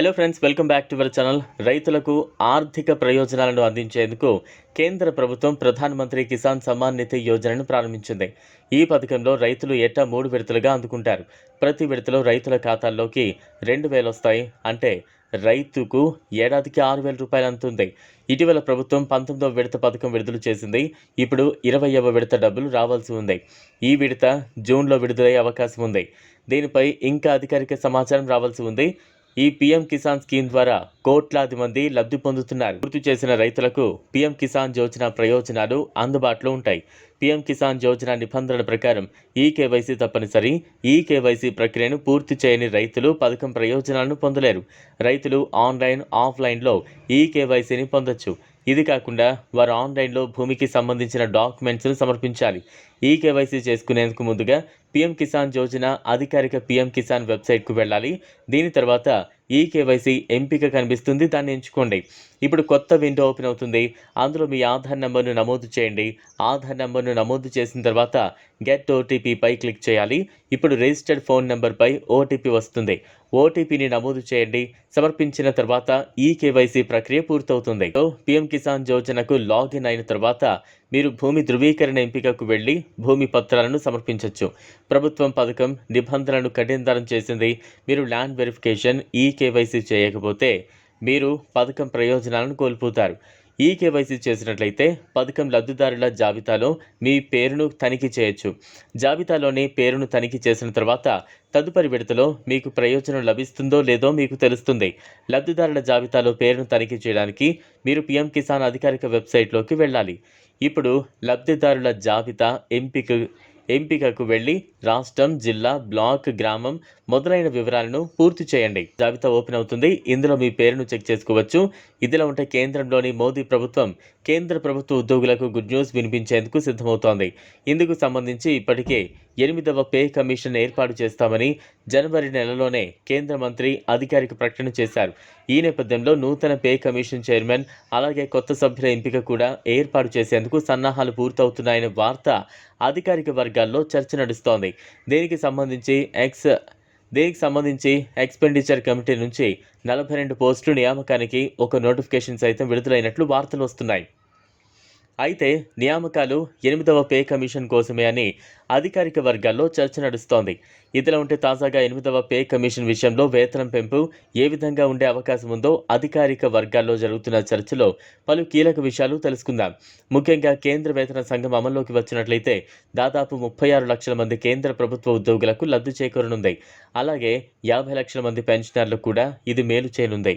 Hello friends welcome back to our channel రైతులకు ఆర్థిక ప్రయోజనాలను అందించేందుకు కేంద్ర ప్రభుత్వం ప్రధానమంత్రి కిసాన్ సమ్మాన్ నిధి యోజనను ప్రారంభించింది. ఈ పథకంలో రైతులు ఏటా మూడు విడతలుగా అందుకుంటారు. ప్రతి విడతలో రైతుల ఖాతాల్లోకి రెండు వేలు వస్తాయి. అంటే రైతుకు ఏడాదికి ఆరు వేల రూపాయలు అందుతుంది. ఇటీవల ప్రభుత్వం పంతొమ్మిదవ విడత పథకం విడుదల చేసింది. ఇప్పుడు ఇరవైవ విడత డబ్బులు రావాల్సి ఉంది. ఈ విడత జూన్లో విడుదలయ్యే అవకాశం ఉంది. దీనిపై ఇంకా అధికారిక సమాచారం రావాల్సి ఉంది. ఈ పీఎం కిసాన్ స్కీమ్ ద్వారా కోట్లాది మంది లబ్ధి పొందుతున్నారు. పూర్తి చేసిన రైతులకు పీఎం కిసాన్ యోజన ప్రయోజనాలు అందుబాటులో ఉంటాయి. పీఎం కిసాన్ యోజన నిబంధనల ప్రకారం ఈ కేవైసీ తప్పనిసరి. ఈ కేవైసీ ప్రక్రియను పూర్తి చేయని రైతులు పథకం ప్రయోజనాలను పొందలేరు. రైతులు ఆన్లైన్ ఆఫ్లైన్లో ఈ కేవైసీని పొందొచ్చు. ఇది కాకుండా వారు ఆన్లైన్లో భూమికి సంబంధించిన డాక్యుమెంట్స్ను సమర్పించాలి. ఈ కేవైసీ చేసుకునేందుకు ముందుగా పీఎం కిసాన్ యోజన అధికారిక పీఎం కిసాన్ వెబ్సైట్కు వెళ్ళాలి. దీని తర్వాత ఈ కేవైసీ ఎంపిక కనిపిస్తుంది. దాన్ని ఎంచుకోండి. ఇప్పుడు కొత్త విండో ఓపెన్ అవుతుంది. అందులో మీ ఆధార్ నెంబర్ను నమోదు చేయండి. ఆధార్ నెంబర్ను నమోదు చేసిన తర్వాత గెట్ ఓటీపీపై క్లిక్ చేయాలి. ఇప్పుడు రిజిస్టర్డ్ ఫోన్ నెంబర్పై ఓటీపీ వస్తుంది. ఓటీపీని నమోదు చేయండి. సమర్పించిన తర్వాత ఈ కేవైసీ ప్రక్రియ పూర్తవుతుంది. పీఎం కిసాన్ యోజనకు లాగిన్ అయిన తర్వాత మీరు భూమి ధృవీకరణ ఎంపికకు వెళ్ళి భూమి పత్రాలను సమర్పించవచ్చు ప్రభుత్వం పథకం నిబంధనలను కఠినతరం చేసింది. మీరు ల్యాండ్ వెరిఫికేషన్ ఈ కేవైసీ చేయకపోతే మీరు పథకం ప్రయోజనాలను కోల్పోతారు. ఈ కేవైసీ చేసినట్లయితే పథకం లబ్ధిదారుల జాబితాలో మీ పేరును తనిఖీ చేయొచ్చు. జాబితాలోని పేరును తనిఖీ చేసిన తర్వాత తదుపరి విడతలో మీకు ప్రయోజనం లభిస్తుందో లేదో మీకు తెలుస్తుంది. లబ్ధిదారుల జాబితాలో పేరును తనిఖీ చేయడానికి మీరు పీఎం కిసాన్ అధికారిక వెబ్సైట్లోకి వెళ్ళాలి. ఇప్పుడు లబ్ధిదారుల జాబితా ఎంపిక ఎంపికకు వెళ్ళి రాష్ట్రం జిల్లా బ్లాక్ గ్రామం మొదలైన వివరాలను పూర్తి చేయండి. జాబితా ఓపెన్ అవుతుంది. ఇందులో మీ పేరును చెక్ చేసుకోవచ్చు. ఇదిలా ఉంటే కేంద్రంలోని మోదీ ప్రభుత్వం కేంద్ర ప్రభుత్వ ఉద్యోగులకు గుడ్ న్యూస్ వినిపించేందుకు సిద్ధమవుతోంది. ఇందుకు సంబంధించి ఇప్పటికే ఎనిమిదవ పే కమిషన్ ఏర్పాటు చేస్తామని జనవరి నెలలోనే కేంద్ర మంత్రి అధికారిక ప్రకటన చేశారు. ఈ నేపథ్యంలో నూతన పే కమిషన్ చైర్మన్ అలాగే కొత్త సభ్యుల ఎంపిక కూడా ఏర్పాటు చేసేందుకు సన్నాహాలు పూర్తవుతున్నాయనే వార్త అధికారిక వర్గాల్లో చర్చ నడుస్తోంది. దీనికి సంబంధించి ఎక్స్ దీనికి సంబంధించి ఎక్స్పెండిచర్ కమిటీ నుంచి నలభై రెండు పోస్టుల నియామకానికి ఒక నోటిఫికేషన్ సైతం విడుదలైనట్లు వార్తలు వస్తున్నాయి. అయితే నియామకాలు ఎనిమిదవ పే కమిషన్ కోసమే అని అధికారిక వర్గాల్లో చర్చ నడుస్తోంది. ఇదిలా ఉంటే తాజాగా ఎనిమిదవ పే కమిషన్ విషయంలో వేతనం పెంపు ఏ విధంగా ఉండే అవకాశం ఉందో అధికారిక వర్గాల్లో జరుగుతున్న చర్చలో పలు కీలక విషయాలు తెలుసుకుందాం. ముఖ్యంగా కేంద్ర వేతన సంఘం అమల్లోకి వచ్చినట్లయితే దాదాపు ముప్పై ఆరు లక్షల మంది కేంద్ర ప్రభుత్వ ఉద్యోగులకు లబ్ధి చేకూరనుంది. అలాగే యాభై లక్షల మంది పెన్షనర్లకు కూడా ఇది మేలు చేయనుంది.